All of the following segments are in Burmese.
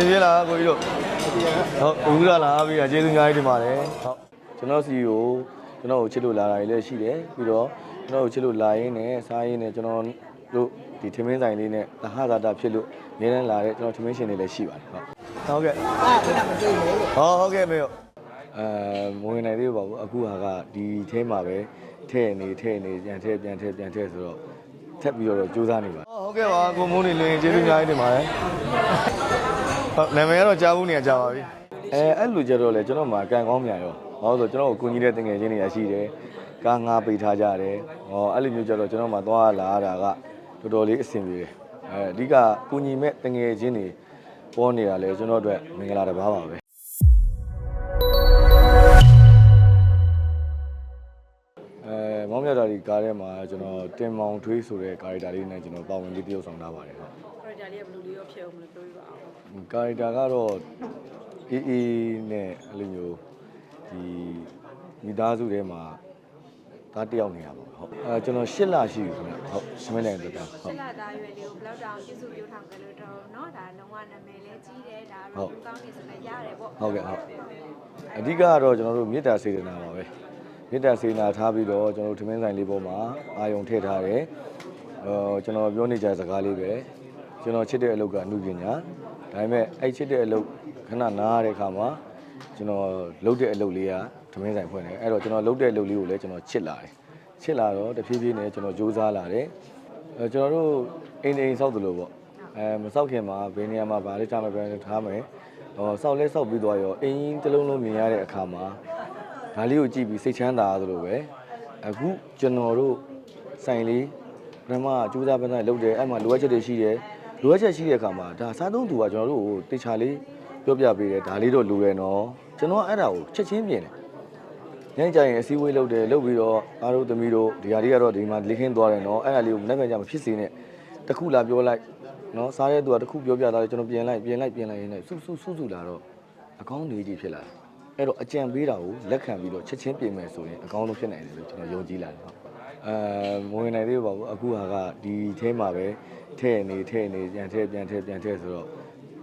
င်ပြေလားကိုကြီးတို့ဟုတ်အခုလာလာပြီးတော့ကျေးဇူးအများကြီးတင်ပါတယ်ဟုတ်ကျွန်တော်စီကိုကျွန်တော်ကိုချစ်လို့လာတာတွေလည်းရှိတယ်ပြီးတော့ကျွန်တော်ကိုချစ်လို့လာရင်းနဲ့စားရင်းနဲ့ကျွန်တော်တို့ဒီထမင်းဆိုင်လေးနဲ့သဟဇာတာဖြစ်လို့နေနေလာတဲ့ကျွန်တော်ထမင်းရှင်တွေလည်းရှိပါတယ်ဟုတ်ဟုတ်ကဲ့အာခဏမတွေ့ဘူးလို့ဟောဟုတ်ကဲ့မေရောအဲမဝင်နိုင်သေးဘူးပါဘူးအခုဟာကဒီထဲမှာပဲထဲ့နေထဲ့နေပြန်ထဲ့ပြန်ထဲ့ပြန်ထဲ့ဆိုတော့ထပ်ပြီးတော့ကြိုးစားနေပါဟုတ်ကဲ့ပါကိုမိုးနေလင်းကျေးဇူးအများကြီးတင်ပါတယ် ဟုတ်နာမည်ကတော့ကြားဘူးနေကြပါပြီအဲအဲ့လိုကြတော့လေကျွန်တော်မှာကံကောင်းမြန်ရောဟောဆိုကျွန်တော်ကိုကူညီတဲ့တငယ်ချင်းတွေရရှိတယ်ကားငါပိတ်ထားကြတယ်ဟောအဲ့လိုမျိုးကြတော့ကျွန်တော်မှာသွားလာရတာကတော်တော်လေးအဆင်ပြေတယ်အဲအဓိကကူညီမဲ့တငယ်ချင်းတွေပေါ်နေတာလေကျွန်တော်အတွက်မင်္ဂလာတစ်ပါးပါပဲ ထဲမှာကျွန်တော်တင်မောင်ထွေးဆိုတဲ့ကာရီတာလေးနဲ့ကျွန်တော်ပါဝင်ပြီးတရုပ်ဆောင်ထားပါတယ်ဟုတ် character လေးကဘယ်လိုလေးရောဖြစ်အောင်မလို့ပြောပြပါအောင် ကာရီတာကတော့အေးအေးနဲ့အဲ့လိုမျိုးဒီမိသားစုထဲမှာသားတစ်ယောက်နေရပါဘူးဟုတ်အဲကျွန်တော်၈လရှိပြီခင်ဗျဟုတ်စမင်းနိုင်တက်တာဟုတ် ဆက်လာသားရွယ်လေးကိုဘလောက်တောင်ကျေးဇူးပြုထောင်ကြလို့တော့เนาะဒါလုံးဝနာမည်လည်းကြီးတယ်ဒါတော့ကောင်းနေဆိုလည်းရတယ်ပေါ့ ဟုတ်ကဲ့ဟုတ်အဓိကကတော့ကျွန်တော်တို့မေတ္တာစေတနာပါပဲ မေတ္တာစေတနာထားပြီးတော့ကျွန်တော်တို့ထမင်းဆိုင်လေးပေါ်မှာအာယုံထည့်ထားတယ်အဲကျွန်တော်ပြောနေကြစကားလေးပဲကျွန်တော်ချစ်တဲ့အလုပ်ကအမှုပညာဒါပေမဲ့အဲ့ချစ်တဲ့အလုပ်ခဏနားရတဲ့အခါမှာကျွန်တော်လုပ်တဲ့အလုပ်လေးကထမင်းဆိုင်ဖွင့်တယ်အဲ့တော့ကျွန်တော်လုပ်တဲ့အလုပ်လေးကိုလည်းကျွန်တော်ချစ်လာတယ်ချစ်လာတော့တဖြည်းဖြည်းနဲ့ကျွန်တော်ကြိုးစားလာတယ်အဲကျွန်တော်တို့အိမ်အိမ်ဆောက်တယ်လို့ပေါ့အဲမဆောက်ခင်မှာဘယ်နေရာမှာဗာလေးထားမယ်ဘယ်နေရာထားမယ်ဟောစောက်လဲစောက်ပြီးသွားရောအင်းကြီးတစ်လုံးလုံးမြင်ရတဲ့အခါမှာ ဒါလေးကိုကြည့်ပြီးစိတ်ချမ်းသာသလိုပဲအခုကျွန်တော်တို့ဆိုင်လေးပထမကြိုးစားပန်းစားလုပ်တယ်အဲ့မှာလိုအပ်ချက်တွေရှိတယ်လိုအပ်ချက်ရှိတဲ့အခါမှာဒါစားသုံးသူကကျွန်တော်တို့ကိုတေချာလေးပြောပြပေးတယ်ဒါလေးတော့လိုတယ်နော်ကျွန်တော်ကအဲ့ဒါကိုချက်ချင်းပြင်တယ်ညနေကျရင်အစည်းအဝေးလုပ်တယ်လုပ်ပြီးတော့အားတို့သမီးတို့ဒီဟာလေးကတော့ဒီမှာလိခင်းသွားတယ်နော်အဲ့ဒါလေးကိုမနေ့ကမဖြစ်စေနဲ့တစ်ခုလာပြောလိုက်နော်စားတဲ့သူကတစ်ခုပြောပြတာလေကျွန်တော်ပြင်လိုက်ပြင်လိုက်ပြင်လိုက်ရင်းနဲ့စုစုစုစုလာတော့အကောင်းနေကြီးဖြစ်လာတယ် အဲ့တော့အကြံပေးတာကိုလက်ခံပြီးတော့ချက်ချင်းပြင်မယ်ဆိုရင်အကောင်းဆုံးဖြစ်နိုင်တယ်လို့ကျွန်တော်ယုံကြည်လာတယ်ဟုတ်အဲမဝင်နိုင်သေးဘူးပါဘူးအခုဟာကဒီထဲမှာပဲထဲ့နေထဲ့နေပြန်ထဲ့ပြန်ထဲ့ပြန်ထဲ့ဆိုတော့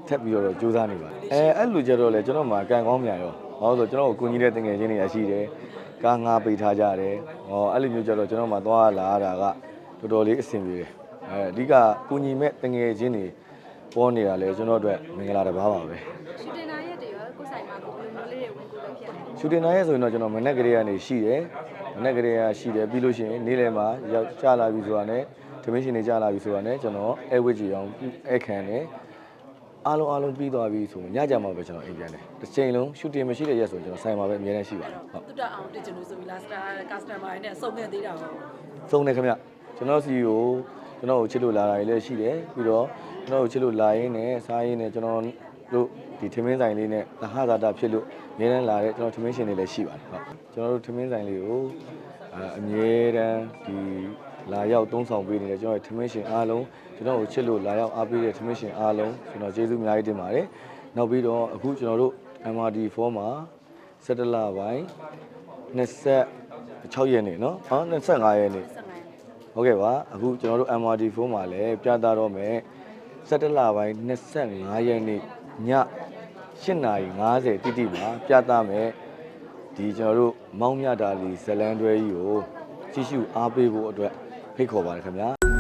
ထပ်ပြီးတော့ကြိုးစားနေပါတယ်အဲအဲ့လိုကြတော့လေကျွန်တော်မှာကံကောင်းမြန်ရောဟောဆိုကျွန်တော်ကိုကူညီတဲ့တငယ်ချင်းတွေရရှိတယ်ကားငါပိတ်ထားကြတယ်ဟောအဲ့လိုမျိုးကြတော့ကျွန်တော်မှာသွားလာရတာကတော်တော်လေးအဆင်ပြေတယ်အဲအဓိကကူညီမဲ့တငယ်ချင်းတွေပေါ်နေတာလေကျွန်တော်အတွက်မင်္ဂလာတစ်ပါးပါပဲ ရှူတင်နိုင်ရဲဆိုရင်တော့ကျွန်တော်မနေ့ကလေးကနေရှိတယ်မနေ့ကလေးကရှိတယ်ပြီးလို့ရှိရင်နေ့လယ်မှာရောက်ကြလာပြီဆိုတာနဲ့ဓမင်းရှင်တွေကြလာပြီဆိုတာနဲ့ကျွန်တော်အဲဝစ်ကြီးအောင်အဲခံတယ်အားလုံးအားလုံးပြီးသွားပြီဆိုရင်ညကြမှာပဲကျွန်တော်အိမ်ပြန်တယ်တစ်ချိန်လုံးရှူတင်မရှိတဲ့ရက်ဆိုရင်ကျွန်တော်ဆိုင်မှာပဲအများနဲ့ရှိပါတယ်ဟုတ်တူတအောင်တစ်ချင်လို့ဆိုပြီးလားစတာ customer တွေနဲ့စုံနေသေးတာပေါ့သုံးတယ်ခင်ဗျကျွန်တော်စီကိုကျွန်တော်ကိုချစ်လို့လာတာတွေလည်းရှိတယ်ပြီးတော့ ကျွန်တော်ကိုချစ်လို့လာရင်းနဲ့စားရင်းနဲ့ကျွန်တော်တို့ဒီထမင်းဆိုင်လေးနဲ့သဟဇာတာဖြစ်လို့နေနေလာတဲ့ကျွန်တော်ထမင်းရှင်တွေလည်းရှိပါတယ်ဟုတ်ကျွန်တော်တို့ထမင်းဆိုင်လေးကိုအအမြဲတမ်းဒီလာရောက်သုံးဆောင်ပေးနေတဲ့ကျွန်တော်ရဲ့ထမင်းရှင်အားလုံးကျွန်တော်ကိုချစ်လို့လာရောက်အားပေးတဲ့ထမင်းရှင်အားလုံးကျွန်တော်ကျေးဇူးအများကြီးတင်ပါတယ်နောက်ပြီးတော့အခုကျွန်တော်တို့ MRD4 မှာ17လပိုင်း26ရက်နေ့เนาะဟော25ရက်နေ့ ဆက်နိုင် ဟုတ်ကဲ့ပါအခုကျွန်တော်တို့ MRD4 မှာလည်းပြသတော့မယ် 17လပိုင်း25ရက်နေ့ည8:50တိတိမှာပြသမယ်ဒီကျွန်တော်တို့မောင်းမြတာလီဇလန်တွဲကြီးကိုကြည့်ရှုအားပေးဖို့အတွက်ဖိတ်ခေါ်ပါတယ်ခင်ဗျာ